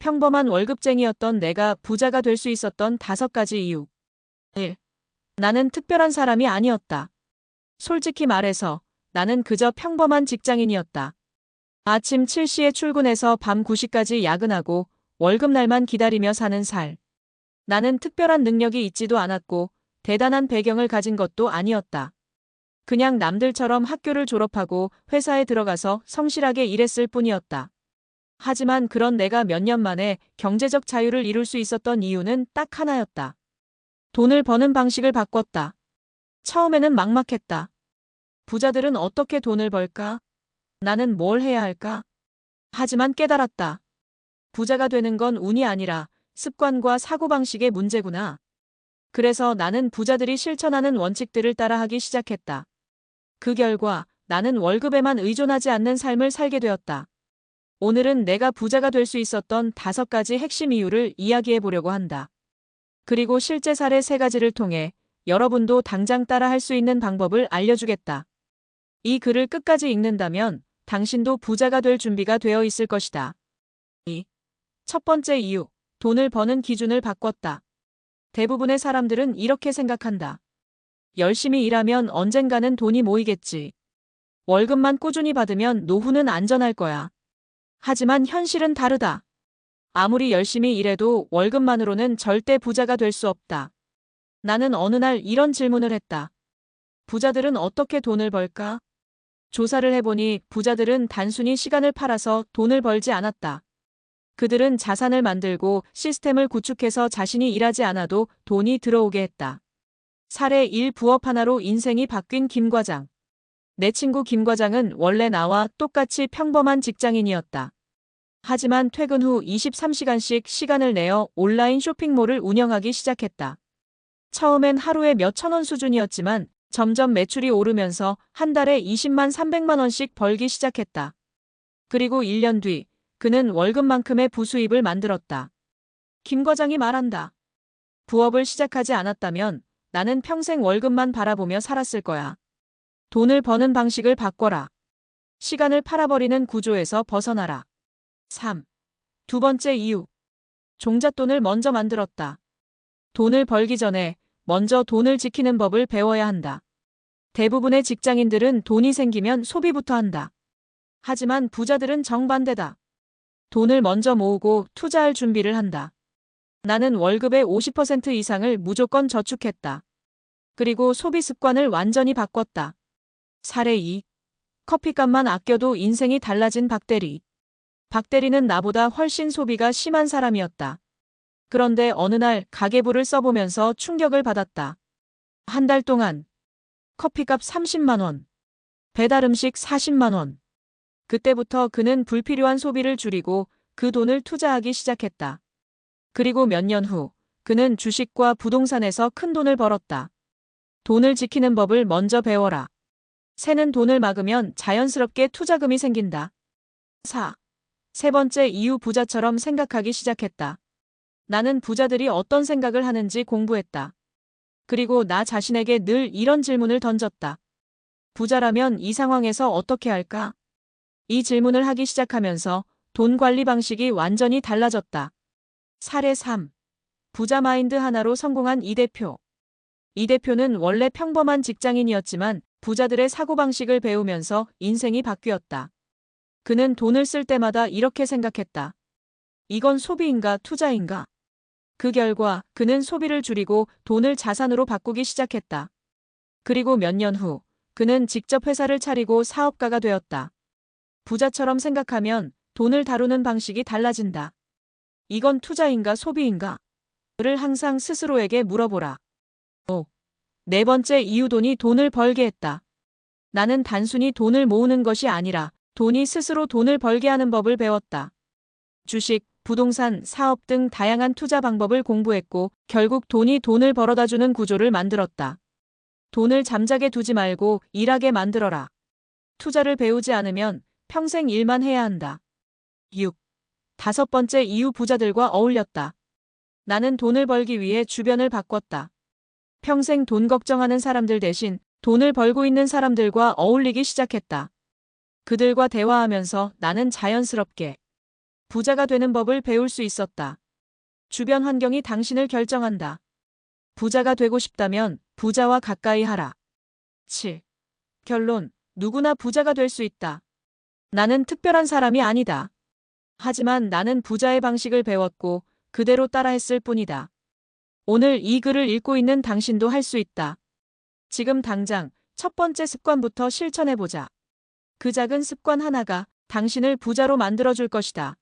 평범한 월급쟁이였던 내가 부자가 될 수 있었던 다섯 가지 이유. 1. 나는 특별한 사람이 아니었다. 솔직히 말해서 나는 그저 평범한 직장인이었다. 아침 7시에 출근해서 밤 9시까지 야근하고 월급날만 기다리며 사는 살. 나는 특별한 능력이 있지도 않았고 대단한 배경을 가진 것도 아니었다. 그냥 남들처럼 학교를 졸업하고 회사에 들어가서 성실하게 일했을 뿐이었다. 하지만 그런 내가 몇 년 만에 경제적 자유를 이룰 수 있었던 이유는 딱 하나였다. 돈을 버는 방식을 바꿨다. 처음에는 막막했다. 부자들은 어떻게 돈을 벌까? 나는 뭘 해야 할까? 하지만 깨달았다. 부자가 되는 건 운이 아니라 습관과 사고방식의 문제구나. 그래서 나는 부자들이 실천하는 원칙들을 따라하기 시작했다. 그 결과 나는 월급에만 의존하지 않는 삶을 살게 되었다. 오늘은 내가 부자가 될 수 있었던 다섯 가지 핵심 이유를 이야기해 보려고 한다. 그리고 실제 사례 세 가지를 통해 여러분도 당장 따라 할 수 있는 방법을 알려주겠다. 이 글을 끝까지 읽는다면 당신도 부자가 될 준비가 되어 있을 것이다. 2. 첫 번째 이유, 돈을 버는 기준을 바꿨다. 대부분의 사람들은 이렇게 생각한다. 열심히 일하면 언젠가는 돈이 모이겠지. 월급만 꾸준히 받으면 노후는 안전할 거야. 하지만 현실은 다르다. 아무리 열심히 일해도 월급만으로는 절대 부자가 될 수 없다. 나는 어느 날 이런 질문을 했다. 부자들은 어떻게 돈을 벌까? 조사를 해보니 부자들은 단순히 시간을 팔아서 돈을 벌지 않았다. 그들은 자산을 만들고 시스템을 구축해서 자신이 일하지 않아도 돈이 들어오게 했다. 사례 1 부업 하나로 인생이 바뀐 김 과장. 내 친구 김 과장은 원래 나와 똑같이 평범한 직장인이었다. 하지만 퇴근 후 23시간씩 시간을 내어 온라인 쇼핑몰을 운영하기 시작했다. 처음엔 하루에 몇천 원 수준이었지만 점점 매출이 오르면서 한 달에 20만 300만 원씩 벌기 시작했다. 그리고 1년 뒤 그는 월급만큼의 부수입을 만들었다. 김 과장이 말한다. 부업을 시작하지 않았다면 나는 평생 월급만 바라보며 살았을 거야. 돈을 버는 방식을 바꿔라. 시간을 팔아버리는 구조에서 벗어나라. 3. 두 번째 이유. 종잣돈을 먼저 만들었다. 돈을 벌기 전에 먼저 돈을 지키는 법을 배워야 한다. 대부분의 직장인들은 돈이 생기면 소비부터 한다. 하지만 부자들은 정반대다. 돈을 먼저 모으고 투자할 준비를 한다. 나는 월급의 50% 이상을 무조건 저축했다. 그리고 소비 습관을 완전히 바꿨다. 사례 2. 커피값만 아껴도 인생이 달라진 박대리. 박대리는 나보다 훨씬 소비가 심한 사람이었다. 그런데 어느 날 가계부를 써보면서 충격을 받았다. 한 달 동안 커피값 30만원, 배달음식 40만원. 그때부터 그는 불필요한 소비를 줄이고 그 돈을 투자하기 시작했다. 그리고 몇 년 후 그는 주식과 부동산에서 큰 돈을 벌었다. 돈을 지키는 법을 먼저 배워라. 새는 돈을 막으면 자연스럽게 투자금이 생긴다. 4. 세 번째 이유 부자처럼 생각하기 시작했다. 나는 부자들이 어떤 생각을 하는지 공부했다. 그리고 나 자신에게 늘 이런 질문을 던졌다. 부자라면 이 상황에서 어떻게 할까? 이 질문을 하기 시작하면서 돈 관리 방식이 완전히 달라졌다. 사례 3. 부자 마인드 하나로 성공한 이 대표. 이 대표는 원래 평범한 직장인이었지만 부자들의 사고방식을 배우면서 인생이 바뀌었다. 그는 돈을 쓸 때마다 이렇게 생각했다. 이건 소비인가 투자인가? 그 결과 그는 소비를 줄이고 돈을 자산으로 바꾸기 시작했다. 그리고 몇 년 후 그는 직접 회사를 차리고 사업가가 되었다. 부자처럼 생각하면 돈을 다루는 방식이 달라진다. 이건 투자인가 소비인가? 를 항상 스스로에게 물어보라. 5. 네 번째 이유 돈이 돈을 벌게 했다. 나는 단순히 돈을 모으는 것이 아니라 돈이 스스로 돈을 벌게 하는 법을 배웠다. 주식, 부동산, 사업 등 다양한 투자 방법을 공부했고 결국 돈이 돈을 벌어다 주는 구조를 만들었다. 돈을 잠자게 두지 말고 일하게 만들어라. 투자를 배우지 않으면 평생 일만 해야 한다. 6. 다섯 번째 이유 부자들과 어울렸다. 나는 돈을 벌기 위해 주변을 바꿨다. 평생 돈 걱정하는 사람들 대신 돈을 벌고 있는 사람들과 어울리기 시작했다. 그들과 대화하면서 나는 자연스럽게 부자가 되는 법을 배울 수 있었다. 주변 환경이 당신을 결정한다. 부자가 되고 싶다면 부자와 가까이 하라. 7. 결론. 누구나 부자가 될 수 있다. 나는 특별한 사람이 아니다. 하지만 나는 부자의 방식을 배웠고 그대로 따라했을 뿐이다. 오늘 이 글을 읽고 있는 당신도 할 수 있다. 지금 당장 첫 번째 습관부터 실천해보자. 그 작은 습관 하나가 당신을 부자로 만들어줄 것이다.